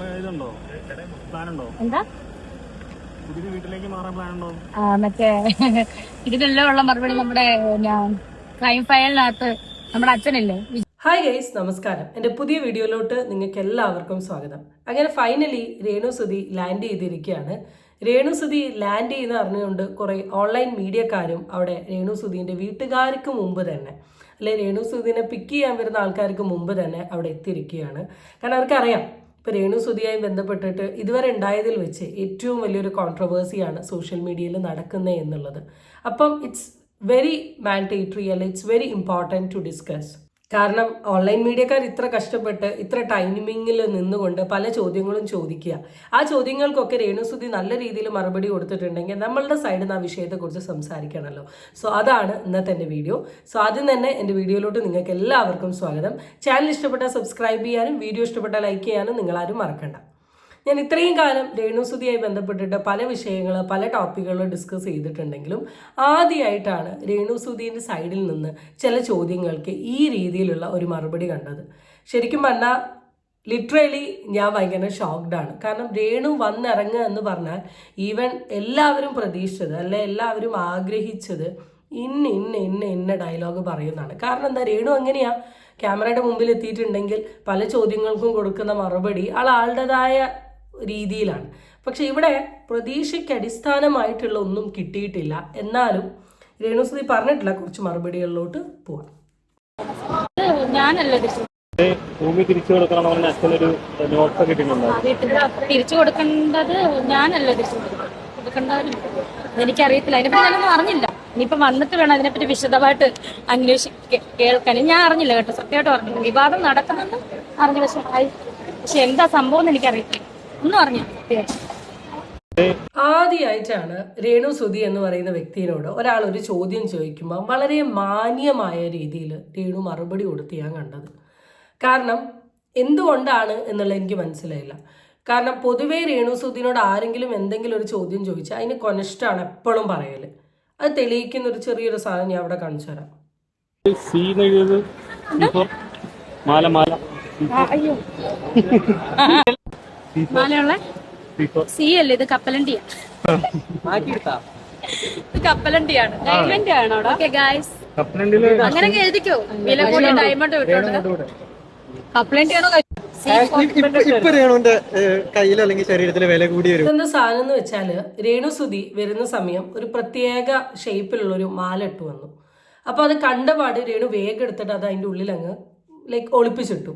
ഇതുണ്ടോ? എന്താ? പുതിയ വീട്ടിലേക്ക് മാറാൻ പ്ലാൻ ഉണ്ടോ ആ, മറ്റേ ഇതിനെല്ലാം ഉള്ള മറുപടി നമ്മുടെ ക്രൈം ഫയലിനകത്ത് നമ്മുടെ അച്ഛനല്ലേ? ഹായ് ഗൈസ് നമസ്കാരം. എന്റെ പുതിയ വീഡിയോയിലോട്ട് നിങ്ങൾക്ക് എല്ലാവർക്കും സ്വാഗതം. അങ്ങനെ ഫൈനലി രേണു സുധി ലാൻഡ് ചെയ്തിരിക്കുകയാണ്. രേണു സുധി ലാൻഡ് ചെയ്യുന്ന അറിഞ്ഞുകൊണ്ട് കുറേ ഓൺലൈൻ മീഡിയക്കാരും അവിടെ രേണു സുധീന്റെ വീട്ടുകാർക്ക് മുമ്പ് തന്നെ അല്ലെ രേണു സുധീനെ പിക്ക് ചെയ്യാൻ വരുന്ന ആൾക്കാർക്ക് മുമ്പ് തന്നെ അവിടെ എത്തിയിരിക്കുകയാണ്. കാരണം അവർക്കറിയാം ഇപ്പോൾ രേണു സുധിയായി ബന്ധപ്പെട്ടിട്ട് ഇതുവരെ ഉണ്ടായതിൽ വെച്ച് ഏറ്റവും വലിയൊരു കോൺട്രവേഴ്സിയാണ് സോഷ്യൽ മീഡിയയിൽ നടക്കുന്നത് എന്നുള്ളത്. അപ്പം ഇറ്റ്സ് വെരി മാൻഡേറ്ററി അല്ലെ it's very important to discuss കാരണം ഓൺലൈൻ മീഡിയക്കാർ ഇത്ര കഷ്ടപ്പെട്ട് ഇത്ര ടൈമിങ്ങിൽ നിന്നുകൊണ്ട് പല ചോദ്യങ്ങളും ചോദിക്കുക. ആ ചോദ്യങ്ങൾക്കൊക്കെ രേണുസുതി നല്ല രീതിയിൽ മറുപടി കൊടുത്തിട്ടുണ്ടെങ്കിൽ നമ്മളുടെ സൈഡിൽ നിന്ന് ആ വിഷയത്തെക്കുറിച്ച് സംസാരിക്കണമല്ലോ സോ അതാണ് ഇന്നത്തെ എന്റെ വീഡിയോ സോ ആദ്യം തന്നെ എന്റെ വീഡിയോയിലോട്ട് നിങ്ങൾക്ക് എല്ലാവർക്കും സ്വാഗതം. ചാനൽ ഇഷ്ടപ്പെട്ടാൽ സബ്സ്ക്രൈബ് ചെയ്യാനും വീഡിയോ ഇഷ്ടപ്പെട്ടാൽ ലൈക്ക് ചെയ്യാനും നിങ്ങളാരും മറക്കണ്ട. ഞാൻ ഇത്രയും കാലം രേണുസുതിയായി ബന്ധപ്പെട്ടിട്ട് പല വിഷയങ്ങൾ പല ടോപ്പിക്കുകൾ ഡിസ്കസ് ചെയ്തിട്ടുണ്ടെങ്കിലും ആദ്യമായിട്ടാണ് രേണുസുതിന്റെ സൈഡിൽ നിന്ന് ചില ചോദ്യങ്ങൾക്ക് ഈ രീതിയിലുള്ള ഒരു മറുപടി കണ്ടത്. ശരിക്കും പറഞ്ഞാൽ ലിറ്ററലി ഞാൻ ഭയങ്കര ഷോക്ക്ഡാണ് കാരണം രേണു വന്നിറങ്ങുക എന്ന് പറഞ്ഞാൽ ഈവൻ എല്ലാവരും പ്രതീക്ഷിച്ചത് അല്ലെ എല്ലാവരും ആഗ്രഹിച്ചത് ഇന്ന ഇന്ന ഇന്ന ഇന്ന ഡയലോഗ് പറയുന്നതാണ്. കാരണം എന്താ രേണു അങ്ങനെയാ. ക്യാമറയുടെ മുമ്പിൽ എത്തിയിട്ടുണ്ടെങ്കിൽ പല ചോദ്യങ്ങൾക്കും കൊടുക്കുന്ന മറുപടി ആൾ ആളുടേതായ രീതിയിലാണ്. പക്ഷെ ഇവിടെ പ്രതീക്ഷയ്ക്ക് അടിസ്ഥാനമായിട്ടുള്ള ഒന്നും കിട്ടിയിട്ടില്ല. എന്നാലും രേണുസുതി പറഞ്ഞിട്ടില്ല കുറച്ച് മറുപടികളിലോട്ട് പോവാം ഞാനല്ല ഭൂമി തിരിച്ചു കൊടുക്കണം പറഞ്ഞ അച്ഛനൊരു നോട്ട് കിട്ടിയിട്ടുണ്ടോ? തിരിച്ചു കൊടുക്കേണ്ടത് ഞാനല്ല തിരിച്ചു കൊടുക്കേണ്ടവരും എനിക്കറിയത്തില്ല. അതിനെപ്പറ്റി ഞാനൊന്നും അറിഞ്ഞില്ല. ഇനിയിപ്പം വന്നിട്ട് വേണം അതിനെപ്പറ്റി വിശദമായിട്ട് അന്വേഷിക്ക കേൾക്കാൻ. ഞാൻ അറിഞ്ഞില്ല കേട്ടോ. സത്യമായിട്ട് അറിഞ്ഞില്ല വിവാദം നടക്കുന്നെന്ന് അറിഞ്ഞു പക്ഷെ പക്ഷെ എന്താ സംഭവം എന്ന് എനിക്കറിയത്തില്ല. ഒന്നും പറഞ്ഞു. ആദ്യമായിട്ടാണ് രേണു സുധി എന്ന് പറയുന്ന വ്യക്തിയോട് ഒരാൾ ഒരു ചോദ്യം ചോദിക്കുമ്പോൾ വളരെ മാന്യമായ രീതിയിൽ രേണു മറുപടി കൊടുത്ത് ഞാൻ കണ്ടത്. കാരണം എന്തുകൊണ്ടാണ് എന്നുള്ളത് എനിക്ക് മനസ്സിലായില്ല. കാരണം പൊതുവേ രേണു സുധിനോട് ആരെങ്കിലും എന്തെങ്കിലും ഒരു ചോദ്യം ചോദിച്ചാൽ അതിന് കൊനിഷ്ടാണ് എപ്പോഴും പറയൽ അത് തെളിയിക്കുന്ന ഒരു ചെറിയൊരു സാധനം ഞാൻ അവിടെ കാണിച്ചു തരാം. സി എന്ന് എഴുതിയത് C4. മാല മാല. അയ്യോ. മാലയുള്ള? സി അല്ലേ? ഇത് കപ്പലണ്ടിയാ. ഇത് കപ്പലണ്ടിയാണ്. ഡയമണ്ട് ആണോ ഓക്കെ ഗായ്സ് അങ്ങനെ എഴുതിക്കോ. വില കൂടിയ ഡയമണ്ട് വിട്ടോണ്ട് കപ്പലണ്ടി ആണോ ഇപ്പൊ രേണുവിന്റെ കയ്യിൽ അല്ലെങ്കിൽ ശരീരത്തിൽ വില കൂടി വരും ഇതെന്താ സാധനം എന്ന് രേണു രേണുസുതി വരുന്ന സമയം ഒരു പ്രത്യേക ഷേപ്പിലുള്ള ഒരു മാല ഇട്ട് വന്നു. അപ്പൊ അത് കണ്ടപാട് രേണു വേഗം എടുത്തിട്ട് അത് അതിന്റെ ഉള്ളിൽ അങ്ങ് ലൈക്ക് ഒളിപ്പിച്ചിട്ടു.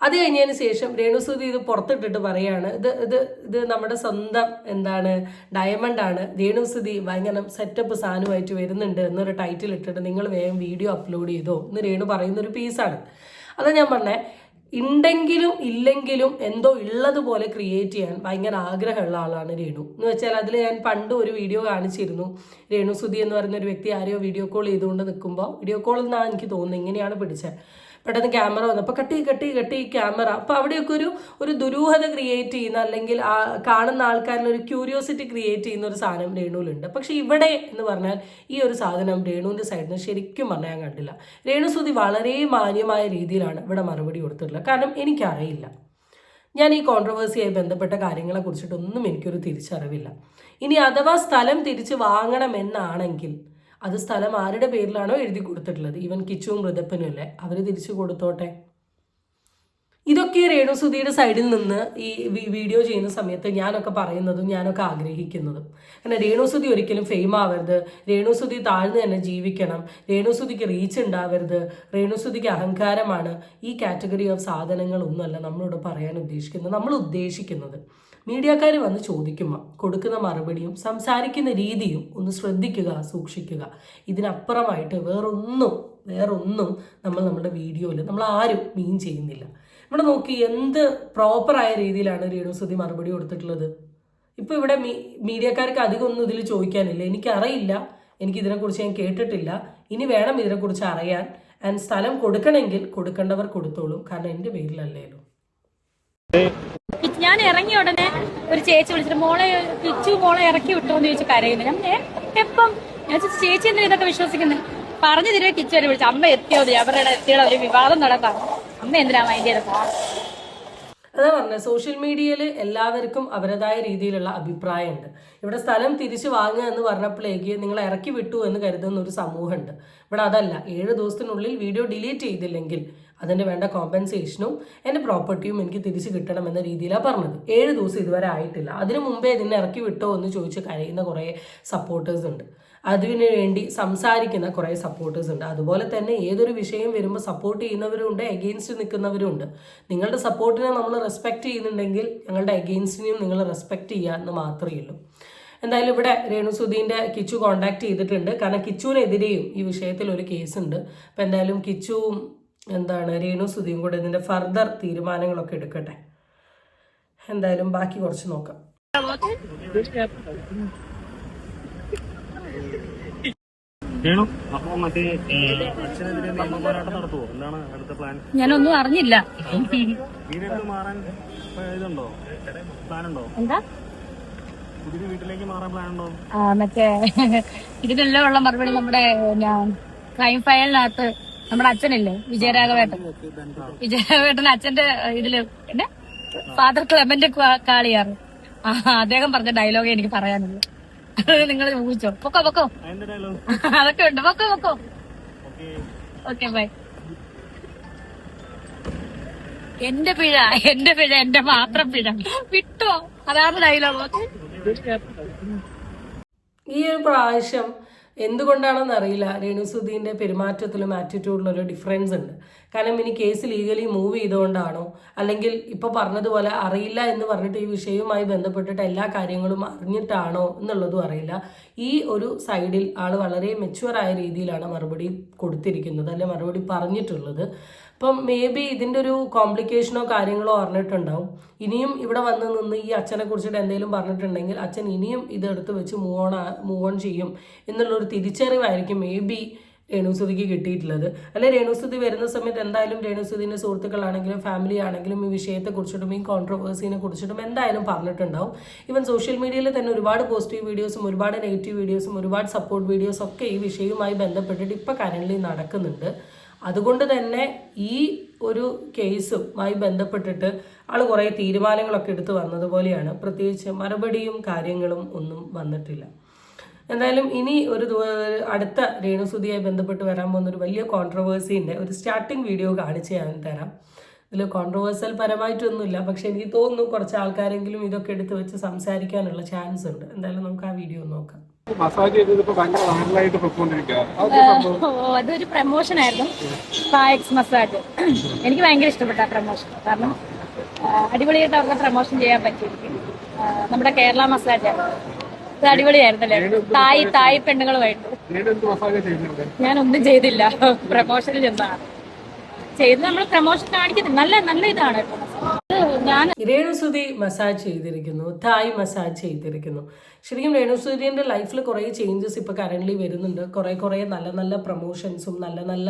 അത് കഴിഞ്ഞതിന് ശേഷം രേണുസുതി ഇത് പുറത്തിട്ടിട്ട് പറയാണ് ഇത് ഇത് ഇത് നമ്മുടെ സ്വന്തം എന്താണ് ഡയമണ്ട് ആണ്. രേണുസുതി ഭയങ്കര സെറ്റപ്പ് സാധനമായിട്ട് വരുന്നുണ്ട് എന്നൊരു ടൈറ്റിൽ ഇട്ടിട്ട് നിങ്ങൾ വേഗം വീഡിയോ അപ്ലോഡ് ചെയ്തോ എന്ന് രേണു പറയുന്ന ഒരു പീസാണ് അതാ ഞാൻ പറഞ്ഞേ ഉണ്ടെങ്കിലും ഇല്ലെങ്കിലും എന്തോ ഉള്ളതുപോലെ ക്രിയേറ്റ് ചെയ്യാൻ ഭയങ്കര ആഗ്രഹമുള്ള ആളാണ് രേണു. എന്ന് വെച്ചാൽ അതിൽ ഞാൻ പണ്ട് ഒരു വീഡിയോ കാണിച്ചിരുന്നു. രേണു സുധി എന്ന് പറയുന്ന ഒരു വ്യക്തി ആരെയോ വീഡിയോ കോൾ ചെയ്തുകൊണ്ട് നിൽക്കുമ്പോൾ വീഡിയോ കോൾ എന്നാണ് എനിക്ക് തോന്നുന്നത് ഇങ്ങനെയാണ് പിടിച്ചത് പെട്ടെന്ന് ക്യാമറ വന്നു. അപ്പോൾ കട്ടി കട്ടി കട്ടി ക്യാമറ. അപ്പോൾ അവിടെയൊക്കെ ഒരു ഒരു ദുരൂഹത ക്രിയേറ്റ് ചെയ്യുന്ന അല്ലെങ്കിൽ ആ കാണുന്ന ആൾക്കാരിൽ ഒരു ക്യൂരിയോസിറ്റി ക്രിയേറ്റ് ചെയ്യുന്ന ഒരു സാധനം രേണുവിലുണ്ട്. പക്ഷേ ഇവിടെ എന്ന് പറഞ്ഞാൽ ഈ ഒരു സാധനം രേണുവിന്റെ സൈഡിൽ നിന്ന് ശരിക്കും പറഞ്ഞാൽ ഞാൻ കണ്ടില്ല. രേണുസുതി വളരെ മാന്യമായ രീതിയിലാണ് ഇവിടെ മറുപടി കൊടുത്തിട്ടുള്ളത്. കാരണം എനിക്കറിയില്ല. ഞാൻ ഈ കോൺട്രവേഴ്സിയായി ബന്ധപ്പെട്ട കാര്യങ്ങളെ കുറിച്ചിട്ടൊന്നും എനിക്കൊരു തിരിച്ചറിവില്ല. ഇനി അഥവാ സ്ഥലം തിരിച്ച് വാങ്ങണമെന്നാണെങ്കിൽ അത് സ്ഥലം ആരുടെ പേരിലാണോ എഴുതി കൊടുത്തിട്ടുള്ളത്? ഈവൻ കിച്ചുവും മൃതപ്പനും അല്ലേ അവർ തിരിച്ചു കൊടുത്തോട്ടെ? ഇതൊക്കെ രേണുസുതിയുടെ സൈഡിൽ നിന്ന് ഈ വീഡിയോ ചെയ്യുന്ന സമയത്ത് ഞാനൊക്കെ പറയുന്നതും ഞാനൊക്കെ ആഗ്രഹിക്കുന്നതും. കാരണം രേണുസുതി ഒരിക്കലും ഫെയിം ആവരുത്. രേണുസുതി താഴ്ന്നു തന്നെ ജീവിക്കണം. രേണുസുതിക്ക് റീച്ച് ഉണ്ടാവരുത്. രേണുസുതിക്ക് അഹങ്കാരമാണ് ഈ കാറ്റഗറി ഓഫ് സാധനങ്ങളൊന്നുമല്ല നമ്മളോട് പറയാൻ ഉദ്ദേശിക്കുന്നത്. നമ്മൾ ഉദ്ദേശിക്കുന്നത് മീഡിയക്കാർ വന്ന് ചോദിക്കുമ്പോൾ കൊടുക്കുന്ന മറുപടിയും സംസാരിക്കുന്ന രീതിയും ഒന്ന് ശ്രദ്ധിക്കുക സൂക്ഷിക്കുക. ഇതിനപ്പുറമായിട്ട് വേറൊന്നും വേറൊന്നും നമ്മൾ നമ്മുടെ വീഡിയോയിൽ നമ്മൾ ആരും മീൻ ചെയ്യുന്നില്ല. ഇവിടെ നോക്കി എന്ത് പ്രോപ്പറായ രീതിയിലാണ് രേണുസുതി മറുപടി കൊടുത്തിട്ടുള്ളത്. ഇപ്പോൾ ഇവിടെ മീ മീഡിയക്കാർക്ക് അധികം ഒന്നും ഇതിൽ ചോദിക്കാനില്ല. എനിക്കറിയില്ല. എനിക്ക് ഇതിനെക്കുറിച്ച് ഞാൻ കേട്ടിട്ടില്ല. ഇനി വേണം ഇതിനെക്കുറിച്ച് അറിയാൻ. ആൻഡ് സ്ഥലം കൊടുക്കണമെങ്കിൽ കൊടുക്കേണ്ടവർ കൊടുത്തോളും. കാരണം എന്റെ പേരിലല്ലേലും ഞാൻ ഇറങ്ങിയ ഉടനെ ഒരു ചേച്ചി വിളിച്ചിട്ട് മോളെ കിച്ചു മോളെ ഇറക്കി വിട്ടോ എന്ന് ചോദിച്ചു കരയുന്നു. ഞാൻ "ഏ, എപ്പം? ഞാൻ ചേച്ചി എന്തിനാ ഇതൊക്കെ വിശ്വസിക്കുന്നത് പറഞ്ഞു തരുവേ കിച്ചു വരെ വിളിച്ചു. അമ്മ എത്തിയോ അവരുടെ എത്തിയോ ഒരു വിവാദം നടക്കാം അമ്മ എന്തിനാ മൈൻഡ് ചെയ്തത് അതാ പറഞ്ഞത് സോഷ്യൽ മീഡിയയിൽ എല്ലാവർക്കും അവരുടേതായ രീതിയിലുള്ള അഭിപ്രായമുണ്ട്. ഇവിടെ സ്ഥലം തിരിച്ചു വാങ്ങുക എന്ന് പറഞ്ഞപ്പോഴേക്ക് നിങ്ങൾ ഇറക്കി വിട്ടു എന്ന് കരുതുന്ന ഒരു സമൂഹമുണ്ട്. ഇവിടെ അതല്ല ഏഴ് ദിവസത്തിനുള്ളിൽ വീഡിയോ ഡിലീറ്റ് ചെയ്തില്ലെങ്കിൽ അതിന് വേണ്ട കോമ്പൻസേഷനും എന്റെ പ്രോപ്പർട്ടിയും എനിക്ക് തിരിച്ചു കിട്ടണം എന്ന രീതിയിലാണ് പറഞ്ഞത്. ഏഴ് ദിവസം ഇതുവരെ ആയിട്ടില്ല. അതിനു മുമ്പേ ഇതിനെ ഇറക്കി വിട്ടോ എന്ന് ചോദിച്ച് കരയുന്ന കുറേ സപ്പോർട്ടേഴ്സ് ഉണ്ട്. അതിനു വേണ്ടി സംസാരിക്കുന്ന കുറേ സപ്പോർട്ടേഴ്സ് ഉണ്ട്. അതുപോലെ തന്നെ ഏതൊരു വിഷയം വരുമ്പോൾ സപ്പോർട്ട് ചെയ്യുന്നവരുണ്ട് എഗെയിൻസ്റ്റ് നിൽക്കുന്നവരും ഉണ്ട് നിങ്ങളുടെ സപ്പോർട്ടിനെ നമ്മൾ റെസ്പെക്ട് ചെയ്യുന്നുണ്ടെങ്കിൽ ഞങ്ങളുടെ എഗെയിൻസ്റ്റിനെയും നിങ്ങൾ റെസ്പെക്ട് ചെയ്യുക എന്ന് മാത്രമേ ഉള്ളൂ. എന്തായാലും ഇവിടെ രേണുസുധീന്റെ കിച്ചു കോണ്ടാക്ട് ചെയ്തിട്ടുണ്ട്. കാരണം കിച്ചുവിനെതിരെയും ഈ വിഷയത്തിൽ ഒരു കേസുണ്ട് അപ്പം എന്തായാലും കിച്ചുവും എന്താണ് രേണുസുധിയും കൂടെ ഇതിന്റെ ഫർദർ തീരുമാനങ്ങളൊക്കെ എടുക്കട്ടെ. എന്തായാലും ബാക്കി കുറച്ച് നോക്കാം. വേണോ അപ്പൊ മറ്റേ അച്ഛനെതിരെ നിയമപോരാട്ടം നടത്തുവോ? എന്താണ് അടുത്ത പ്ലാൻ? ഞാനൊന്നും അറിഞ്ഞില്ല. വീടിനടുത്ത് മാറാൻ ഇപ്പൊ ഇതുണ്ടോ? പ്ലാൻ ഉണ്ടോ എന്താ? പുതിയ വീട്ടിലേക്ക് മാറാൻ പ്ലാൻ ഉണ്ടോ ആ, മറ്റേ ഇതിനെല്ലാം ഉള്ള മറുപടി നമ്മുടെ ഞാൻ ക്രൈം ഫയലിനകത്ത് നമ്മുടെ അച്ഛനില്ലേ? വിജയരാഘവേട്ടൻ. വിജയരാഘവേട്ടൻ അച്ഛന്റെ ഇതിൽ എന്നെ? ഫാദർ ക്ലെമന്റ് കാളിയാറ് ആ അദ്ദേഹം പറഞ്ഞ ഡയലോഗ് എനിക്ക് പറയാനുള്ളൂ. നിങ്ങൾ ഊഹിച്ചോ പൊക്കോ പൊക്കോ. അതൊക്കെ ഉണ്ട്. പൊക്കോ പൊക്കോ. ഓക്കെ ഓക്കെ ബൈ എന്റെ പിഴ എന്റെ പിഴ എന്റെ മാത്രം പിഴ. വിട്ടോ? അതാണ് ഡയലോഗ് ഓക്കെ ഈ ഒരു പ്രാവശ്യം എന്തുകൊണ്ടാണെന്ന് അറിയില്ല രേണുസുധീന്റെ പെരുമാറ്റത്തിലും ആറ്റിറ്റ്യൂഡിലും ഒരു ഡിഫറൻസ് ഉണ്ട്. കാരണം ഇനി കേസ് ലീഗലി മൂവ് ചെയ്തുകൊണ്ടാണോ? അല്ലെങ്കിൽ ഇപ്പോൾ പറഞ്ഞതുപോലെ അറിയില്ല എന്ന് പറഞ്ഞിട്ട് ഈ വിഷയവുമായി ബന്ധപ്പെട്ടിട്ട് എല്ലാ കാര്യങ്ങളും അറിഞ്ഞിട്ടാണോ എന്നുള്ളതും അറിയില്ല. ഈ ഒരു സൈഡിൽ ആൾ വളരെ മെച്യൂറായ രീതിയിലാണ് മറുപടി കൊടുത്തിരിക്കുന്നത് അല്ലെ മറുപടി പറഞ്ഞിട്ടുള്ളത്. അപ്പം മേ ബി ഇതിന്റെ ഒരു കോംപ്ലിക്കേഷനോ കാര്യങ്ങളോ അറിഞ്ഞിട്ടുണ്ടാവും. ഇനിയും ഇവിടെ വന്ന് നിന്ന് ഈ അച്ഛനെ കുറിച്ചിട്ട് എന്തെങ്കിലും പറഞ്ഞിട്ടുണ്ടെങ്കിൽ അച്ഛൻ ഇനിയും ഇതെടുത്ത് വെച്ച് മൂവ് ഓൺ മൂവ് ഓൺ ചെയ്യും എന്നുള്ളൊരു തിരിച്ചറിവായിരിക്കും മേ ബി രേണുസുതിക്ക് കിട്ടിയിട്ടുള്ളത്. അല്ലെ രേണുസുതി വരുന്ന സമയത്ത് എന്തായാലും രേണുസുതിന്റെ സുഹൃത്തുക്കളാണെങ്കിലും ഫാമിലി ആണെങ്കിലും ഈ വിഷയത്തെക്കുറിച്ചിട്ടും ഈ കോൺട്രവേഴ്സിനെ കുറിച്ചിട്ടും എന്തായാലും പറഞ്ഞിട്ടുണ്ടാവും. ഇവൻ സോഷ്യൽ മീഡിയയിൽ തന്നെ ഒരുപാട് പോസിറ്റീവ് വീഡിയോസും ഒരുപാട് നെഗറ്റീവ് വീഡിയോസും ഒരുപാട് സപ്പോർട്ട് വീഡിയോസും ഒക്കെ ഈ വിഷയവുമായി ബന്ധപ്പെട്ടിട്ട് ഇപ്പോൾ കറന്റ് നടക്കുന്നുണ്ട്. അതുകൊണ്ട് തന്നെ ഈ ഒരു കേസുമായി ബന്ധപ്പെട്ടിട്ട് ആൾ കുറേ തീരുമാനങ്ങളൊക്കെ എടുത്തു വന്നതുപോലെയാണ് പ്രത്യേകിച്ച് മറുപടിയും കാര്യങ്ങളും ഒന്നും വന്നിട്ടില്ല. എന്തായാലും ഇനി ഒരു ദിവ- അടുത്ത രേണുസുതിയായി ബന്ധപ്പെട്ട് വരാൻ പോകുന്ന ഒരു വലിയ കോൺട്രവേഴ്സിന്റെ ഒരു സ്റ്റാർട്ടിംഗ് വീഡിയോ കാണിച്ച് ഞാൻ തരാം. ഇതിൽ കോൺട്രവേഴ്സൽ പരമായിട്ടൊന്നുമില്ല. പക്ഷെ എനിക്ക് തോന്നുന്നു കുറച്ച് ആൾക്കാരെങ്കിലും ഇതൊക്കെ എടുത്ത് വെച്ച് സംസാരിക്കാനുള്ള ചാൻസ് ഉണ്ട്. എന്തായാലും നമുക്ക് ആ വീഡിയോ നോക്കാം. അതൊരു പ്രൊമോഷൻ ആയിരുന്നു. സായക്സ് മസാജ് എനിക്ക് ഭയങ്കര ഇഷ്ടപ്പെട്ട ആ പ്രമോഷൻ കാരണം അടിപൊളിയായിട്ട് അവർക്ക് പ്രമോഷൻ ചെയ്യാൻ പറ്റിയിരിക്കും. നമ്മുടെ കേരള മസാജ് ഇത് അടിപൊളിയായിരുന്നല്ലേ? തായ് തായ് പെണ്ണുങ്ങളുമായിട്ട്. ഞാനൊന്നും ചെയ്തില്ല. പ്രമോഷനിൽ ചെന്നാണ് ചെയ്ത് നമ്മൾ പ്രമോഷൻ കാണിക്കുന്നത് നല്ല നല്ല ഇതാണ് ഞാൻ രേണുസുതി മസാജ് ചെയ്തിരിക്കുന്നു തായ് മസാജ് ചെയ്തിരിക്കുന്നു. ശരിക്കും രേണുസുതിന്റെ ലൈഫിൽ കുറേ ചേഞ്ചസ് ഇപ്പോൾ കറന്റ്ലി വരുന്നുണ്ട്. കുറേ കുറേ നല്ല നല്ല പ്രൊമോഷൻസും നല്ല നല്ല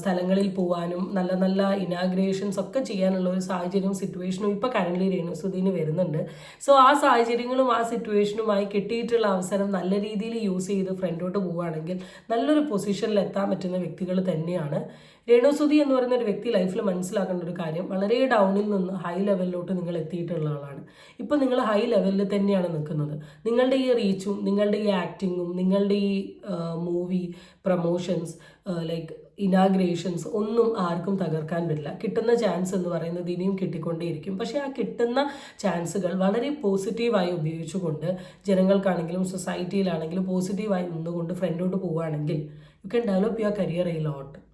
സ്ഥലങ്ങളിൽ പോകാനും നല്ല നല്ല ഇനാഗ്രേഷൻസ് ഒക്കെ ചെയ്യാനുള്ള ഒരു സാഹചര്യവും സിറ്റുവേഷനും ഇപ്പോൾ കറന്റ്ലി രേണുസുതിന് വരുന്നുണ്ട്. സോ ആ സാഹചര്യങ്ങളും ആ സിറ്റുവേഷനുമായി കിട്ടിയിട്ടുള്ള അവസരം നല്ല രീതിയിൽ യൂസ് ചെയ്ത് ഫ്രണ്ടോട്ട് പോവുകയാണെങ്കിൽ നല്ലൊരു പൊസിഷനിൽ എത്താൻ പറ്റുന്ന വ്യക്തികൾ തന്നെയാണ്. രേണുസുതി എന്ന് പറയുന്ന ഒരു വ്യക്തി ലൈഫിൽ മനസ്സിലാക്കേണ്ട ഒരു കാര്യം വളരെ ഡൗണിൽ നിന്ന് ഹൈ ലെവലിലോട്ട് നിങ്ങൾ എത്തിയിട്ടുള്ള ആളാണ്. ഇപ്പോൾ നിങ്ങൾ ഹൈ ലെവലിൽ തന്നെയാണ് നിൽക്കുന്നത്. നിങ്ങളുടെ ഈ റീച്ചും നിങ്ങളുടെ ഈ ആക്ടിങ്ങും നിങ്ങളുടെ ഈ മൂവി പ്രമോഷൻസ് ലൈക്ക് ഇനാഗ്രേഷൻസ് ഒന്നും ആർക്കും തകർക്കാൻ പറ്റില്ല. കിട്ടുന്ന ചാൻസ് എന്ന് പറയുന്നത് ഇനിയും കിട്ടിക്കൊണ്ടേയിരിക്കും. പക്ഷേ ആ കിട്ടുന്ന ചാൻസുകൾ വളരെ പോസിറ്റീവായി ഉപയോഗിച്ചുകൊണ്ട് ജനങ്ങൾക്കാണെങ്കിലും സൊസൈറ്റിയിലാണെങ്കിലും പോസിറ്റീവായി നിന്നുകൊണ്ട് ഫ്രണ്ടോട്ട് പോവുകയാണെങ്കിൽ you can develop your career a lot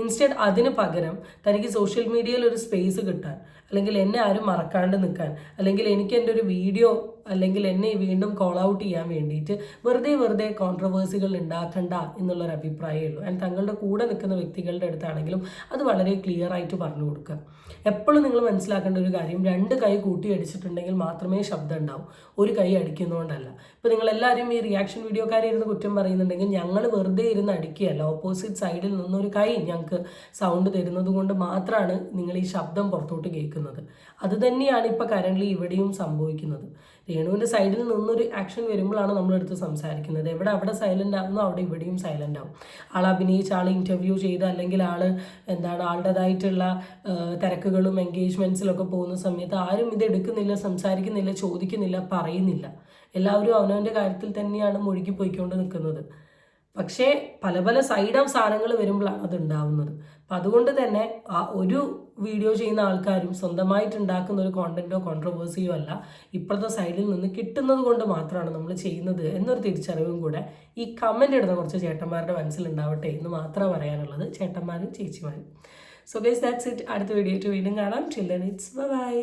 instead അതിന് പകരം തനിക്ക് സോഷ്യൽ മീഡിയയിൽ ഒരു സ്പേസ് കിട്ടാൻ അല്ലെങ്കിൽ എന്നെ ആരും മറക്കാണ്ട് നിൽക്കാൻ അല്ലെങ്കിൽ എനിക്ക് എന്റെ ഒരു വീഡിയോ അല്ലെങ്കിൽ എന്നെ വീണ്ടും കോൾ ഔട്ട് ചെയ്യാൻ വേണ്ടിയിട്ട് വെറുതെ വെറുതെ കോൺട്രവേഴ്സികൾ ഉണ്ടാക്കണ്ട എന്നുള്ളൊരു അഭിപ്രായമേ ഉള്ളൂ. ആൻഡ് തങ്ങളുടെ കൂടെ നിൽക്കുന്ന വ്യക്തികളുടെ അടുത്താണെങ്കിലും അത് വളരെ ക്ലിയർ ആയിട്ട് പറഞ്ഞു കൊടുക്കുക. എപ്പോഴും നിങ്ങൾ മനസ്സിലാക്കേണ്ട ഒരു കാര്യം രണ്ട് കൈ കൂട്ടി അടിച്ചിട്ടുണ്ടെങ്കിൽ മാത്രമേ ശബ്ദം ഉണ്ടാവും. ഒരു കൈ അടിക്കുന്നതുകൊണ്ടല്ല ഇപ്പോൾ നിങ്ങൾ എല്ലാവരും ഈ റിയാക്ഷൻ വീഡിയോക്കാരെ ഇരുന്ന് കുറ്റം പറയുന്നുണ്ടെങ്കിൽ ഞങ്ങൾ വെറുതെ ഇരുന്ന് അടിക്കുകയല്ല. ഓപ്പോസിറ്റ് സൈഡിൽ നിന്നൊരു കൈ ഞങ്ങൾക്ക് സൗണ്ട് തരുന്നത് കൊണ്ട് മാത്രമാണ് നിങ്ങൾ ഈ ശബ്ദം പുറത്തോട്ട് കേൾക്കുന്നത്. അത് തന്നെയാണ് ഇപ്പോൾ കറന്റ്ലി ഇവിടെയും സംഭവിക്കുന്നത്. രേണുവിന്റെ സൈഡിൽ നിന്നൊരു ആക്ഷൻ വരുമ്പോഴാണ് നമ്മളെടുത്ത് സംസാരിക്കുന്നത്. എവിടെ അവിടെ സൈലന്റ് ആകുന്നു അവിടെ ഇവിടെയും സൈലന്റ് ആവും. ആൾ അഭിനയിച്ച് ആൾ ഇന്റർവ്യൂ ചെയ്ത് അല്ലെങ്കിൽ ആൾ എന്താണ് ആളുടേതായിട്ടുള്ള തിരക്കുകളും എൻഗേജ്മെന്റ്സിലൊക്കെ പോകുന്ന സമയത്ത് ആരും ഇത് എടുക്കുന്നില്ല സംസാരിക്കുന്നില്ല ചോദിക്കുന്നില്ല പറയുന്നില്ല. എല്ലാവരും അവനവന്റെ കാര്യത്തിൽ തന്നെയാണ് മുഴുകി പോയിക്കൊണ്ട് നിൽക്കുന്നത്. പക്ഷേ പല പല സൈഡ് ഓഫ് സാധനങ്ങൾ വരുമ്പോഴാണ് അത് ഉണ്ടാവുന്നത്. അപ്പം അതുകൊണ്ട് തന്നെ ആ ഒരു വീഡിയോ ചെയ്യുന്ന ആൾക്കാരും സ്വന്തമായിട്ട് ഉണ്ടാക്കുന്ന ഒരു കോണ്ടന്റോ കോൺട്രവേഴ്സിയോ അല്ല ഇപ്പോഴത്തെ സൈഡിൽ നിന്ന് കിട്ടുന്നത് കൊണ്ട് മാത്രമാണ് നമ്മൾ ചെയ്യുന്നത് എന്നൊരു തിരിച്ചറിവും കൂടെ ഈ കമന്റ് ഇടുന്ന കുറച്ച് ചേട്ടന്മാരുടെ മനസ്സിലുണ്ടാവട്ടെ എന്ന് മാത്രം പറയാനുള്ളത്. ചേട്ടന്മാരും ചേച്ചിമാരും. സോ ഗൈസ് ദാറ്റ്സ് ഇറ്റ് അടുത്ത വീഡിയോ വീണ്ടും കാണാം. ചില്ലൻ ഇറ്റ്സ് ബൈ